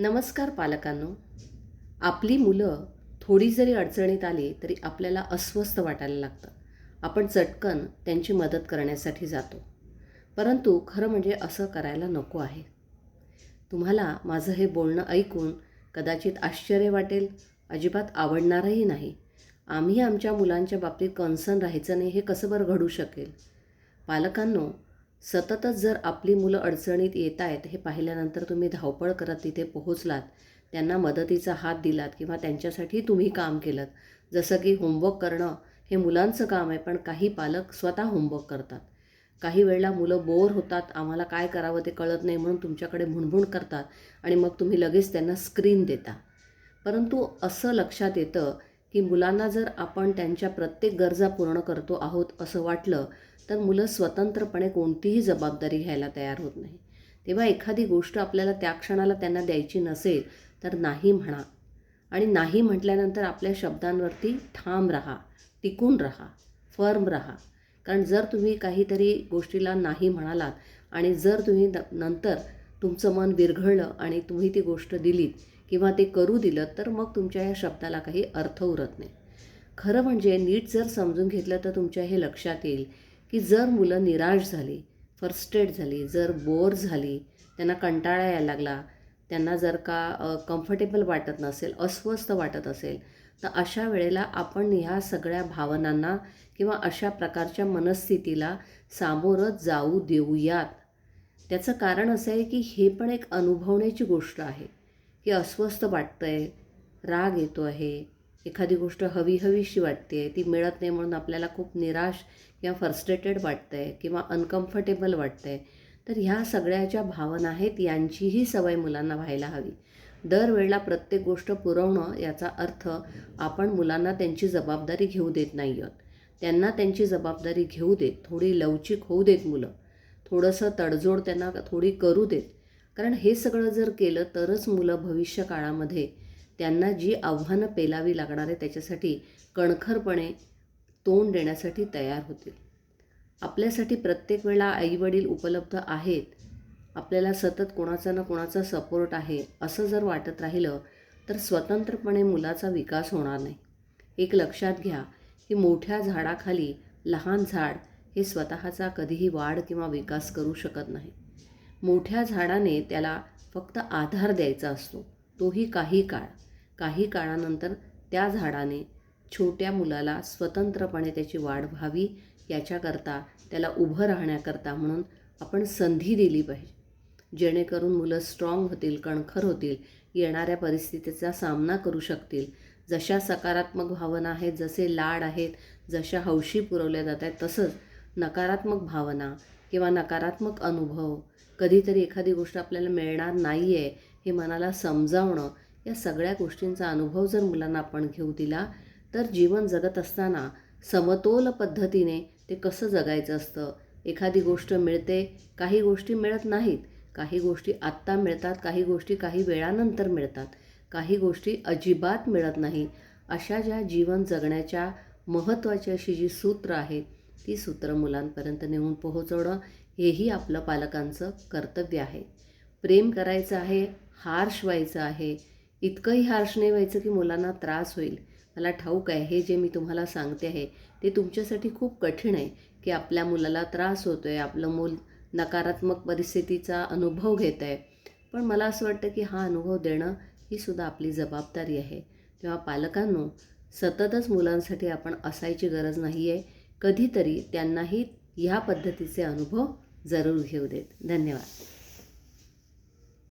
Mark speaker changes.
Speaker 1: नमस्कार पालकांनो. आपली मुलं थोडी जरी अडचणीत आली तरी आपल्याला अस्वस्थ वाटायला लागतं. आपण चटकन त्यांची मदत करण्यासाठी जातो. परंतु खरं म्हणजे असं करायला नको आहे. तुम्हाला माझं हे बोलणं ऐकून कदाचित आश्चर्य वाटेल अजिबात आवडणारही नाही. आम्ही आमच्या मुलांच्या बाबतीत कन्सर्न राहायचं नाही हे कसं बरं घडू शकेल? पालकांनो सततच जर आपली मुलं अडचणीत येत आहेत हे पाहिल्यानंतर तुम्ही धावपळ करत तिथे पोहोचलात. त्यांना मदतीचा हात दिलात किंवा त्यांच्यासाठी तुम्ही काम केलं जसं की होमवर्क करणं हे मुलांचं काम आहे पण काही पालक स्वतः होमवर्क करतात. काही वेळेला मुलं बोर होतात आम्हाला काय करावं ते कळत नाही म्हणून तुमच्याकडे भुणभुण करतात आणि मग तुम्ही लगेच त्यांना स्क्रीन देता. परंतु असं लक्षात येतं की मुलांना जर आपण त्यांच्या प्रत्येक गरजा पूर्ण करतो आहोत असं वाटलं तर मुलं स्वतंत्रपणे कोणतीही जबाबदारी घ्यायला तयार होत नाही. तेव्हा एखादी गोष्ट आपल्याला त्या क्षणाला त्यांना द्यायची नसेल तर नाही म्हणा. आणि नाही म्हटल्यानंतर आपल्या शब्दांवरती ठाम राहा टिकून राहा फर्म राहा. कारण जर तुम्ही काहीतरी गोष्टीला नाही म्हणालात आणि जर तुम्ही नंतर तुमचं मन विरघळलं आणि तुम्ही ती गोष्ट दिलीत किंवा ते करू दिलं तर मग तुमच्या या शब्दाला काही अर्थ उरत नाही. खरं म्हणजे नीट जर समजून घेतलं तर तुमच्या हे लक्षात येईल की जर मुलं निराश झाली फर्स्टेड झाली जर बोर झाली त्यांना कंटाळा यायला लागला त्यांना जर का कम्फर्टेबल वाटत नसेल अस्वस्थ वाटत असेल तर अशा वेळेला आपण ह्या सगळ्या भावनांना किंवा अशा प्रकारच्या मनस्थितीला सामोरं जाऊ देऊयात. त्याचं कारण असं आहे की हे पण एक अनुभवण्याची गोष्ट आहे की अस्वस्थ वाटतं आहे राग येतो आहे एखादी गोष्ट हवी हवीशी वाटते ती मिळत नाही म्हणून आपल्याला खूप निराश किंवा फ्रस्ट्रेटेड वाटतं आहे किंवा अनकम्फर्टेबल वाटतं आहे तर ह्या सगळ्या ज्या भावना आहेत यांचीही सवय मुलांना व्हायला हवी. दरवेळेला प्रत्येक गोष्ट पुरवणं याचा अर्थ आपण मुलांना त्यांची जबाबदारी घेऊ देत नाही आहोत. त्यांना त्यांची जबाबदारी घेऊ देत थोडी लवचिक होऊ देत मुलं. थोडंसं तडजोड त्यांना थोडी करू देत. कारण हे सगळं जर केलं तरच मुलं भविष्य काळामध्ये त्यांना जी आव्हानं पेलावी लागणार आहे त्याच्यासाठी कणखरपणे तोंड देण्यासाठी तयार होतील. आपल्यासाठी प्रत्येक वेळा आईवडील उपलब्ध आहेत. आपल्याला सतत कोणाचा ना कोणाचा सपोर्ट आहे असं जर वाटत राहिलं तर स्वतंत्रपणे मुलाचा विकास होणार नाही. एक लक्षात घ्या की मोठ्या झाडाखाली लहान झाड हे स्वतःचा कधीही वाढ किंवा विकास करू शकत नाही. मोठ्या झाडाने त्याला फक्त आधार द्यायचा असतो. तोही काही काळ. काही काळानंतर त्या झाडाने छोट्या मुलाला स्वतंत्रपणे त्याची वाढ व्हावी याच्याकरता त्याला उभं राहण्याकरता म्हणून आपण संधी दिली पाहिजे. जेणेकरून मुलं स्ट्रॉंग होतील कणखर होतील येणाऱ्या परिस्थितीचा सामना करू शकतील. जशा सकारात्मक भावना आहेत जसे लाड आहेत जशा हौशी पुरवल्या जात आहेत तसंच नकारात्मक भावना किंवा नकारात्मक अनुभव कधीतरी एखादी गोष्ट आपल्याला मिळणार नाही आहे हे मनाला समजावणं या सगळ्या गोष्टींचा अनुभव जर मुलांना आपण घेऊ दिला तर जीवन जगत असताना समतोल पद्धतीने ते कसं जगायचं असतं? एखादी गोष्ट मिळते काही गोष्टी मिळत नाहीत. काही गोष्टी आत्ता मिळतात काही गोष्टी काही वेळानंतर मिळतात. काही गोष्टी अजिबात मिळत नाही. अशा ज्या जीवन जगण्याच्या महत्त्वाची अशी जी सूत्र आहेत ती सूत्र मुलांपर्यंत नेऊन पोहोचवणं हेही आपलं पालकांचं कर्तव्य आहे. प्रेम करायचं आहे हार्श व्हायचं आहे इतकंही हार्श नाही व्हायचं की मुलांना त्रास होईल. मला ठाऊक आहे हे जे मी तुम्हाला सांगते आहे ते तुमच्यासाठी खूप कठीण आहे की आपल्या मुलाला त्रास होतो आहे आपलं मूल नकारात्मक परिस्थितीचा अनुभव घेत आहे. पण मला असं वाटतं की हा अनुभव देणं ही सुद्धा आपली जबाबदारी आहे. तेव्हा पालकांनो सततच मुलांसाठी आपण असायची गरज नाही आहे कधीतरी त्यांनाही ह्या पद्धतीचे अनुभव जरूर घेऊ देत. धन्यवाद.